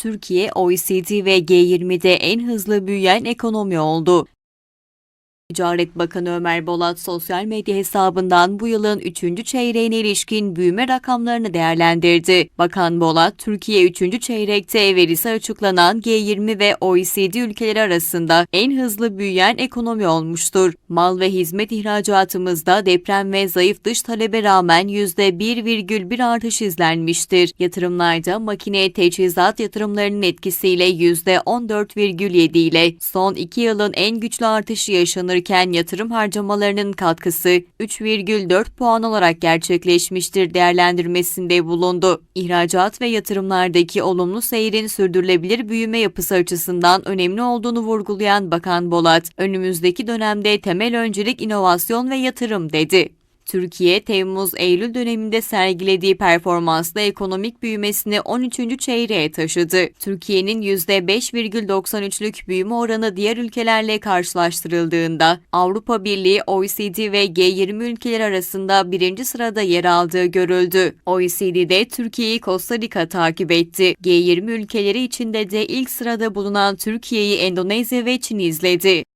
Türkiye, OECD ve G20'de en hızlı büyüyen ekonomi oldu. Ticaret Bakanı Ömer Bolat sosyal medya hesabından bu yılın 3. çeyreğine ilişkin büyüme rakamlarını değerlendirdi. Bakan Bolat, Türkiye 3. çeyrekte verisi açıklanan G20 ve OECD ülkeleri arasında en hızlı büyüyen ekonomi olmuştur. Mal ve hizmet ihracatımızda deprem ve zayıf dış talebe rağmen %1,1 artış izlenmiştir. Yatırımlarda makine teçhizat yatırımlarının etkisiyle %14,7 ile son 2 yılın en güçlü artışı yaşanır alınırken yatırım harcamalarının katkısı 3,4 puan olarak gerçekleşmiştir değerlendirmesinde bulundu. İhracat ve yatırımlardaki olumlu seyrin sürdürülebilir büyüme yapısı açısından önemli olduğunu vurgulayan Bakan Bolat, önümüzdeki dönemde temel öncelik inovasyon ve yatırım dedi. Türkiye, Temmuz-Eylül döneminde sergilediği performansla ekonomik büyümesini 13. çeyreğe taşıdı. Türkiye'nin %5,93'lük büyüme oranı diğer ülkelerle karşılaştırıldığında Avrupa Birliği, OECD ve G20 ülkeler arasında birinci sırada yer aldığı görüldü. OECD'de Türkiye'yi Costa Rica takip etti. G20 ülkeleri içinde de ilk sırada bulunan Türkiye'yi Endonezya ve Çin izledi.